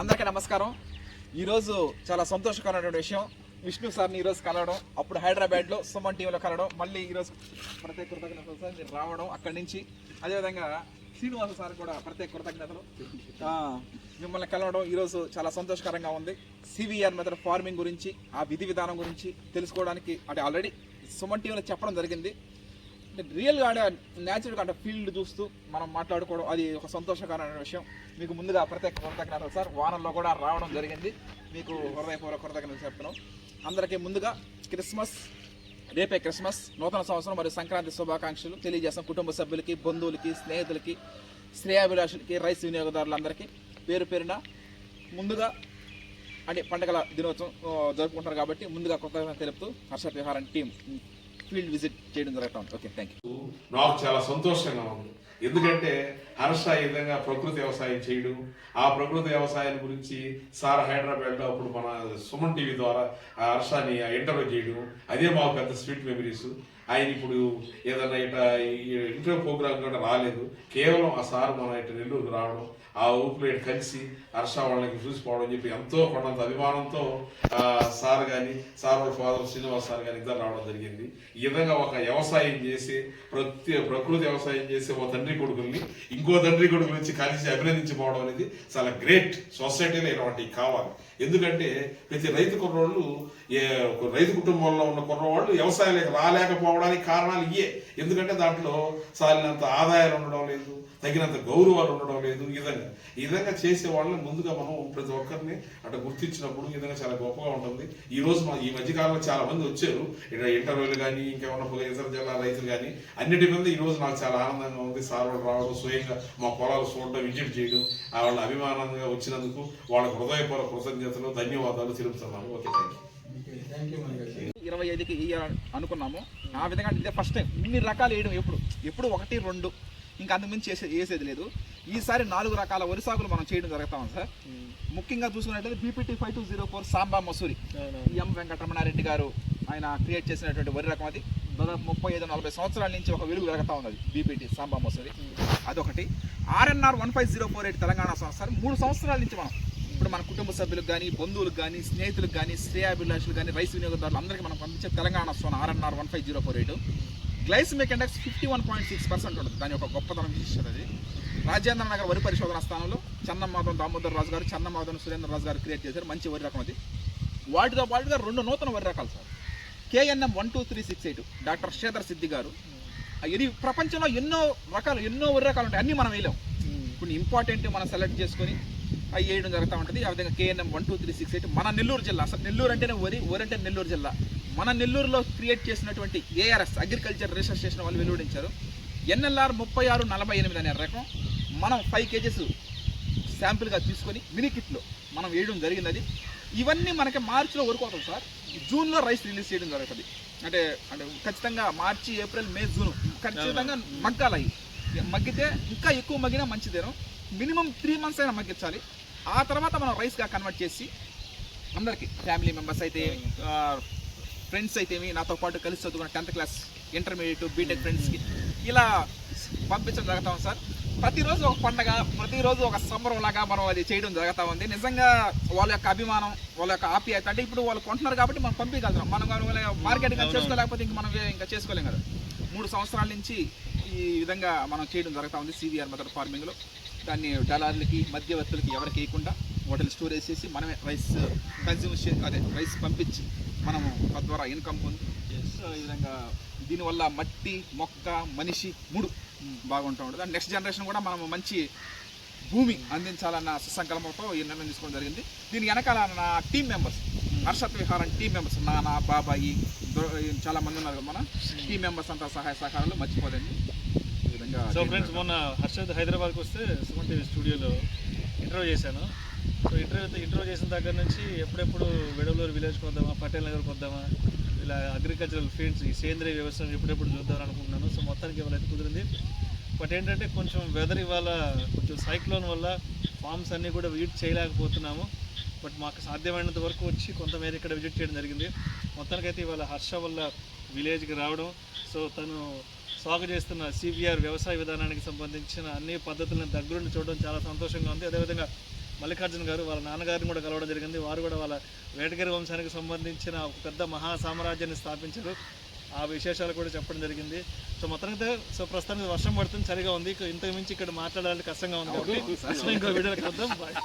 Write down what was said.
అందరికీ నమస్కారం. ఈరోజు చాలా సంతోషకరమైన విషయం. విష్ణు సార్ని ఈరోజు కలవడం అప్పుడు హైదరాబాద్లో సుమన్ టీంలో కలవడం మళ్ళీ ఈరోజు ప్రత్యేక కృతజ్ఞతలు సార్ మీరు రావడం అక్కడి నుంచి. అదేవిధంగా శ్రీనివాస సార్ కూడా ప్రత్యేక కృతజ్ఞతలు. మిమ్మల్ని కలవడం ఈరోజు చాలా సంతోషకరంగా ఉంది. సివిఆర్ మెథడ్ ఫార్మింగ్ గురించి ఆ విధి విధానం గురించి తెలుసుకోవడానికి అంటే ఆల్రెడీ సుమన్ టీంలో చెప్పడం జరిగింది. అంటే రియల్గా అంటే న్యాచురల్గా అంటే ఫీల్డ్ చూస్తూ మనం మాట్లాడుకోవడం అది ఒక సంతోషకరమైన విషయం. మీకు ముందుగా ప్రత్యేక కృతజ్ఞతలు సార్. వానంలో కూడా రావడం జరిగింది. మీకు హృదయపూర్వక కృతజ్ఞతలు చెప్తున్నాం. అందరికీ ముందుగా క్రిస్మస్ రేపే క్రిస్మస్ నూతన సంవత్సరం మరియు సంక్రాంతి శుభాకాంక్షలు తెలియజేస్తాం కుటుంబ సభ్యులకి బంధువులకి స్నేహితులకి శ్రేయాభిలాషులకి రైస్ వినియోగదారులందరికీ. పేరు పేరున ముందుగా అంటే పండగల దినోత్సవం జరుపుకుంటారు కాబట్టి ముందుగా కృతజ్ఞత తెలుపుతూ హర్ష విహారం టీం ఫీల్డ్ విజిట్ చేయడం జరగటం ఓకే థ్యాంక్ యూ నాకు చాలా సంతోషంగా ఉంది. ఎందుకంటే హర్ష ఈ విధంగా ప్రకృతి వ్యవసాయం చేయడం ఆ ప్రకృతి వ్యవసాయం గురించి సార్ హైదరాబాద్లో అప్పుడు మన సుమన్ టీవీ ద్వారా ఆ హర్షని ఇంటర్వ్యూ చేయడం అదే మాకు పెద్ద స్వీట్ మెమరీస్. ఆయన ఇప్పుడు ఏదైనా ఇట ఇంటర్వ్యూ ప్రోగ్రామ్ కూడా రాలేదు. కేవలం ఆ సార్ మన ఇటు నెల్లూరుకు రావడం ఆ ఊపిలో ఇటు కలిసి హర్ష వాళ్ళకి చూసిపోవడం చెప్పి ఎంతో కొండంత అభిమానంతో సార్ కానీ సార్ వాళ్ళ ఫాదర్ శ్రీనివాస్ సార్ కానీ ఇద్దరు రావడం జరిగింది. ఈ విధంగా ఒక వ్యవసాయం చేసి ప్రతి ప్రకృతి వ్యవసాయం చేసే ఒక తండ్రి కొడుకుల్ని ఇంకో తండ్రి కొడుకుల నుంచి కలిసి అభినందించిపోవడం అనేది చాలా గ్రేట్ సొసైటీలో ఇలాంటివి కావాలి. ఎందుకంటే ప్రతి రైతు కుర్రోళ్ళు ఏ ఒక రైతు కుటుంబంలో ఉన్న కుర్రవాళ్ళు వ్యవసాయాలకు రాలేకపోవడానికి కారణాలు ఇయే ఎందుకంటే దాంట్లో సాలినంత ఆదాయాలు ఉండడం లేదు తగినంత గౌరవాలు ఉండడం లేదు ఈ విధంగా. ఈ విధంగా చేసే వాళ్ళని ముందుగా మనం ప్రతి ఒక్కరిని అట్లా గుర్తించినప్పుడు ఈ విధంగా చాలా గొప్పగా ఉంటుంది. ఈ రోజు మా ఈ మధ్యకాలంలో చాలా మంది వచ్చారు. ఇక్కడ ఇంటర్వ్యూలు కానీ ఇంకేమన్నా ఇతర జిల్లా రైతులు కానీ అన్నిటి మీద ఈ రోజు నాకు చాలా ఆనందంగా ఉంది. సార్ వాళ్ళు రావడం స్వయంగా మా పొలాలు చూడడం విజిట్ చేయడం ఆ వాళ్ళ అభిమానంగా వచ్చినందుకు వాళ్ళ హృదయపూర్వక కృతజ్ఞతలు ధన్యవాదాలు తెలుపుతున్నాను ఓకే థ్యాంక్ యూ ఇరవై ఐదుకి వేయాలని అనుకున్నాము. ఆ విధంగా ఇదే ఫస్ట్ టైం ఇన్ని రకాలు వేయడం ఎప్పుడు? ఎప్పుడు ఒకటి రెండు. ఇంకా అంతకుమించి చేసే వేసేది లేదు. ఈసారి నాలుగు రకాల వరి సాగులు మనం చేయడం జరుగుతాం సార్. ముఖ్యంగా చూసుకున్నట్లయితే BPT five two zero four Samba Masuri M Venkataramanareddy garu ఆయన క్రియేట్ చేసినటువంటి వరి రకం అది. దాదాపు ముప్పై ఐదు నలభై సంవత్సరాల నుంచి ఒక వెలుగు వెలగతా ఉంది బీపీటీ సాంబా మసూరి. అదొకటి. RNR one five zero four eight Telangana సంస్థ. మూడు సంవత్సరాల నుంచి మనం ఇప్పుడు మన కుటుంబ సభ్యులకు కానీ బంధువులకు కానీ స్నేహితులకు కానీ శ్రేయాభిలాషులు కానీ రైస్ వినియోగదారులు అందరికీ మనం పంపించే Telangana Sona RNR one five zero four eight. Glycemic index fifty one point six percent ఉంటుంది. దాని యొక్క గొప్పతనం విశిష్టత అది. రాజేంద్ర నగర్ వరి పరిశోధన స్థానంలో చన్నమాధవన్ దామోదర్ రాజు గారు చన్నమాధవన్ సురేంద్ర రాజు గారు క్రియేట్ చేశారు. మంచి వరి రకం అది. వాటితో పాటుగా రెండు నూతన వరి రకాలు sir. KNM one two three six eight doctor Sridhar Siddhi garu. ఇది ప్రపంచంలో ఎన్నో రకాలు ఎన్నో రకాలు ఉంటాయి. అన్నీ మనం వేయలేం. కొన్ని ఇంపార్టెంట్ మనం సెలెక్ట్ చేసుకొని అవి వేయడం జరుగుతూ ఉంటుంది. ఆ విధంగా KNM one two three six eight మన నెల్లూరు జిల్లా. అసలు నెల్లూరు అంటేనే వరి వరి అంటే నెల్లూరు జిల్లా. మన నెల్లూరులో క్రియేట్ చేసినటువంటి ఏఆర్ఎస్ అగ్రికల్చర్ రీసెర్చ్ స్టేషన్ వాళ్ళు వెలువడించారు. ఎన్ఎల్ఆర్ ముప్పై ఆరు నలభై ఎనిమిది అనే రకం. మనం ఫైవ్ కేజెస్ శాంపిల్గా తీసుకొని మినీ కిట్లో మనం వేయడం జరిగింది అది. ఇవన్నీ మనకి మార్చిలో వరకు అవుతుంది సార్ జూన్లో రైస్ రిలీజ్ చేయడం జరుగుతుంది. అంటే అంటే ఖచ్చితంగా మార్చి ఏప్రిల్ మే జూన్ ఖచ్చితంగా మగ్గాలి. మగ్గితే ఇంకా ఎక్కువ మగ్గినా మంచిదేను మినిమం త్రీ మంత్స్ అయినా మగ్గించాలి. ఆ తర్వాత మనం రైస్గా కన్వర్ట్ చేసి అందరికీ ఫ్యామిలీ మెంబర్స్ అయితే ఫ్రెండ్స్ అయితేమి నాతో పాటు కలిసి చదువుకున్న టెన్త్ క్లాస్ ఇంటర్మీడియట్ బీటెక్ ఫ్రెండ్స్కి ఇలా పంపించడం జరుగుతాం సార్. ప్రతిరోజు ఒక పండగ ప్రతిరోజు ఒక సంబరం లాగా మనం అది చేయడం జరుగుతూ ఉంది. నిజంగా వాళ్ళ యొక్క అభిమానం వాళ్ళ యొక్క ఆప్యాయత అంటే ఇప్పుడు వాళ్ళు కొంటున్నారు కాబట్టి మనం పంపించగలుగుతాం. మనం మార్కెట్ చేసుకోలేకపోతే ఇంక మనం ఇంకా చేసుకోలేం కదా. మూడు సంవత్సరాల నుంచి ఈ విధంగా మనం చేయడం జరుగుతూ ఉంది సివిఆర్ మెథడ్ ఫార్మింగ్లో. దాన్ని డలార్లకి మధ్యవర్తులకి ఎవరికి వేయకుండా వాటిని స్టోరేజ్ చేసి మనమే రైస్ కన్జ్యూమ్ చే అదే రైస్ పంపించి మనము తద్వారా ఇన్కమ్ పొంది ఈ విధంగా దీనివల్ల మట్టి మొక్క మనిషి మూడు బాగుంటూ ఉంటుంది. అండ్ నెక్స్ట్ జనరేషన్ కూడా మనం మంచి భూమి అందించాలన్న సుసంకల్పంతో ఈ నిర్ణయం తీసుకోవడం జరిగింది. దీని వెనకాల నా టీం మెంబర్స్ హర్షత్ విహారం టీం మెంబర్స్ నాన్న బాబాయి చాలా మంది ఉన్నారు కదా మన టీం మెంబర్స్ అంతా సహాయ సహకారాలు మర్చిపోదండి ఈ విధంగా సో ఫ్రెండ్స్ మొన్న హర్షద్ హైదరాబాద్కి వస్తే సుమన్ టీవీ స్టూడియోలో ఇంటర్వ్యూ చేశాను. సో ఇంటర్వ్యూ ఇంటర్వ్యూ చేసిన దగ్గర నుంచి ఎప్పుడెప్పుడు వెడలూరు విలేజ్కి వద్దామా పటేల్ నగర్కి వద్దామా ఇలా అగ్రికల్చరల్ ఫీల్డ్స్ ఈ సేంద్రీయ వ్యవసాయం ఎప్పుడెప్పుడు చూద్దాం అనుకుంటున్నాను సో మొత్తానికి ఇవాళ కుదిరింది. బట్ ఏంటంటే కొంచెం వెదర్ ఇవాళ కొంచెం సైక్లోన్ వల్ల ఫామ్స్ అన్నీ కూడా విజిట్ చేయలేకపోతున్నాము. బట్ మాకు సాధ్యమైనంత వరకు వచ్చి కొంతమేర ఇక్కడ విజిట్ చేయడం జరిగింది. మొత్తానికైతే ఇవాళ హర్ష వల్ల విలేజ్కి రావడం. సో తను సాగు చేస్తున్న సిబిఆర్ వ్యవసాయ విధానానికి సంబంధించిన అన్ని పద్ధతులను దగ్గరుండి చూడడం చాలా సంతోషంగా ఉంది. అదేవిధంగా మల్లికార్జున గారు వాళ్ళ నాన్నగారిని కూడా కలవడం జరిగింది. వారు కూడా వాళ్ళ వేటగిరి వంశానికి సంబంధించిన ఒక పెద్ద మహా సామ్రాజ్యాన్ని స్థాపించారు. ఆ విశేషాలు కూడా చెప్పడం జరిగింది. సో మొత్తానికి సో ప్రస్తుతానికి వర్షం పడుతుంది చలిగా ఉంది. ఇంతకు మించి ఇక్కడ మాట్లాడాలి కష్టంగా ఉంది కాబట్టి ఇంకో వీడియోకి వద్దాం బాయ్